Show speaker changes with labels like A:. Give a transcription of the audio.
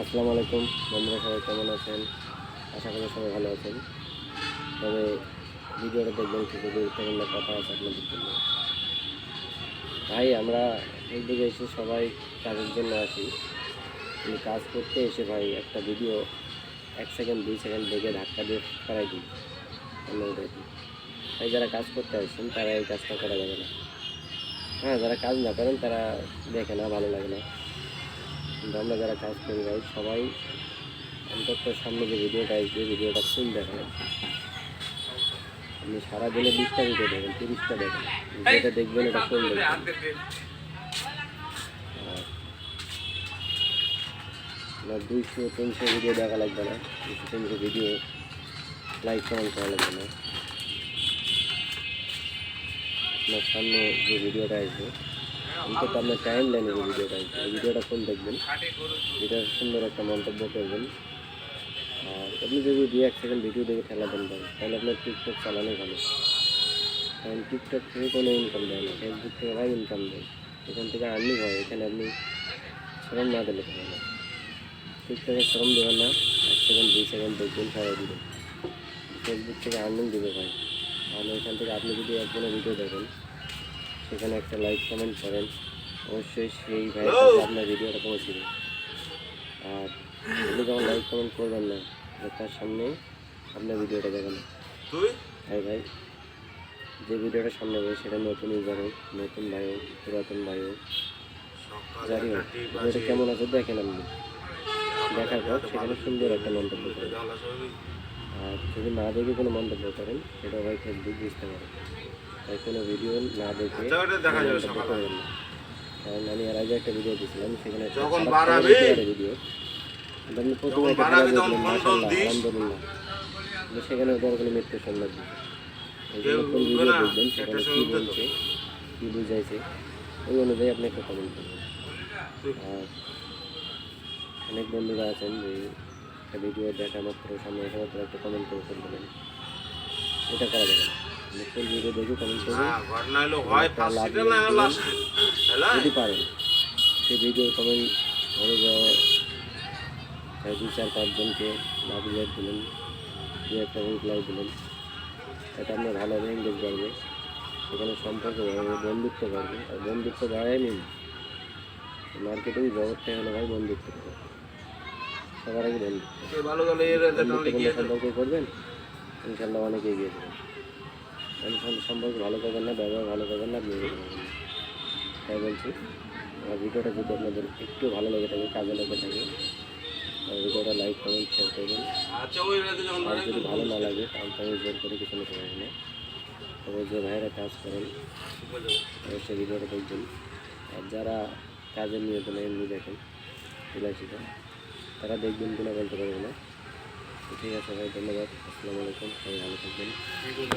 A: আসসালামু আলাইকুম। বন্ধুরা, সবাই কেমন আছেন? আশা করি সবাই ভালো আছেন। তবে ভিডিওটা দেখবেন, কিছু গুরুত্বপূর্ণ কথা আছে আপনাদের জন্য। ভাই, আমরা দিকে এসে সবাই কাজের জন্য আসি। আমি কাজ করতে এসে ভাই একটা ভিডিও এক সেকেন্ড দুই সেকেন্ড দেখে ধাক্কা দিয়ে করাই দিই। দিই। তাই যারা কাজ করতে আসছেন, তারা এই কাজটা করা যাবে না। হ্যাঁ যারা কাজ না করেন, তারা দেখে না, ভালো লাগে না। কিন্তু আমরা যারা কাজ করি ভাই, সবাই অন্তত সামনে যে ভিডিওটা আসবে ভিডিওটা ফুল দেখেন। আপনি সারাদিনে বিশটা ভিডিও দেখেন, তিরিশটা দেখেন। যেটা দেখবেন এটা ফুল দেখবেন। আপনার দুইশো, তিনশো ভিডিও দেখা লাগবে না দুশো তিনশো ভিডিও লাইক কমেন্ট করা লাগবে না। আপনার সামনে যে ভিডিওটা আসবে অন্তত আপনার টাইম লাইনে যে ভিডিওটা এই ভিডিওটা ফুল দেখবেন? এটা সুন্দর একটা মন্তব্য করবেন। আর আপনি যদি দু এক সেকেন্ড ভিডিও দেখে ঠেলা দেন তাহলে আপনার টিকটক চালানোই ভালো। কারণ টিকটক থেকে কোনো ইনকাম দেয় না ফেসবুক থেকে ভাই ইনকাম দেয়। এখান থেকে আর্নিং হয়, এখানে আপনি শ্রম না দিলে হবে না। টিকটকে শ্রম দেবেন না, এক সেকেন্ড দুই সেকেন্ড দেখবেন, সবাই দিবেন ফেসবুক থেকে আর্নিং দেবে ভাই। তাহলে এখান থেকে আপনি যদি একজনের ভিডিও দেখেন সেখানে একটা লাইক কমেন্ট করেন। অবশ্যই সেই ভাই আপনার ভিডিওটা পৌঁছবে আর আপনি যখন লাইক কমেন্ট করবেন না তার সামনে আপনার ভিডিওটা দেখেন। ভাই ভাই যে ভিডিওটা সামনে হবে সেটা নতুন ইউজার হোক নতুন ভাই হোক পুরাতন ভাই হোক যারই হোক ভিডিওটা কেমন আছে দেখেন আপনি। দেখার পর সেখানে সুন্দর একটা মন্তব্য করেন। আর যদি না দেখে কোনো মন্তব্য করেন সেটা ভাই ফেসবুক বুঝতে পারে। তাই কোনো ভিডিও না দেখে
B: আচ্ছা।
A: করবেন না কারণ আমি এর আগে একটা ভিডিও দিয়েছিলাম সেখানে ভিডিও আপনি প্রথমে। আলহামদুলিল্লাহ। সেখানে ওদের মৃত্যু সংবাদ দিচ্ছে কোন ভিডিও দেখবেন সেখানে কী বলছে কী বুঝাইছে ওই অনুযায়ী আপনি একটা কমেন্ট করবেন। আর অনেক বন্ধুরা আছেন যে একটা ভিডিও দেখা মাত্র সামনে আসা মাত্র একটা কমেন্ট করে ফেলবেন এটা করা যাবে না। আপনি ভিডিও দেখে কমেন্ট করবেন
B: হ্যাঁ ঘটনা হলো হয় ফার্স্ট সিটে না লাস্ট
A: যদি পারেন। সেই ভিডিও কমেন্ট যাওয়া দু চার পাঁচজনকে লাভ রিয়াক্ট দিলেন দু একটা রিপ্লাই দিলেন এটা আপনার ভালোভাবে এঙ্গেজ বাড়বে সেখানে সম্পর্ক বাড়বে বন্ধুত্ব বাড়বে। আর বন্ধুত্ব বাড়াই নিন মার্কেটিং জগৎটাই হলো ভাই বন্ধুত্ব। সবার আগে বন্ধুত্ব।
B: ভালো
A: সম্পর্ক করবেন ইনশাল্লাহ অনেক এগিয়ে যাবেন আমি সম্পর্ক ভালো করবেন না ব্যবহার ভালো করবেন না এগিয়ে যাবেন না। তাই বলছি আমার ভিডিওটা যদি আপনাদের একটু ভালো লেগে থাকে কাজে লেগে থাকে ভিডিওটা লাইক কমেন্ট শেয়ার করবেন।
B: আচ্ছা
A: আর যদি ভালো না লাগে তাহলে তো আমি জোর করে কিছু নিতে পারব না। তবে যে ভাইয়েরা কাজ করেন অবশ্যই ভিডিওটা দেখবেন। আর যারা কাজের নিয়ত নেই এমনি দেখেন বিলাসিতা তারা দেখবেন কিনা বলতে পারব না। ঠিক আছে ভাই ধন্যবাদ আসসালামু আলাইকুম সবাই ভালো থাকবেন।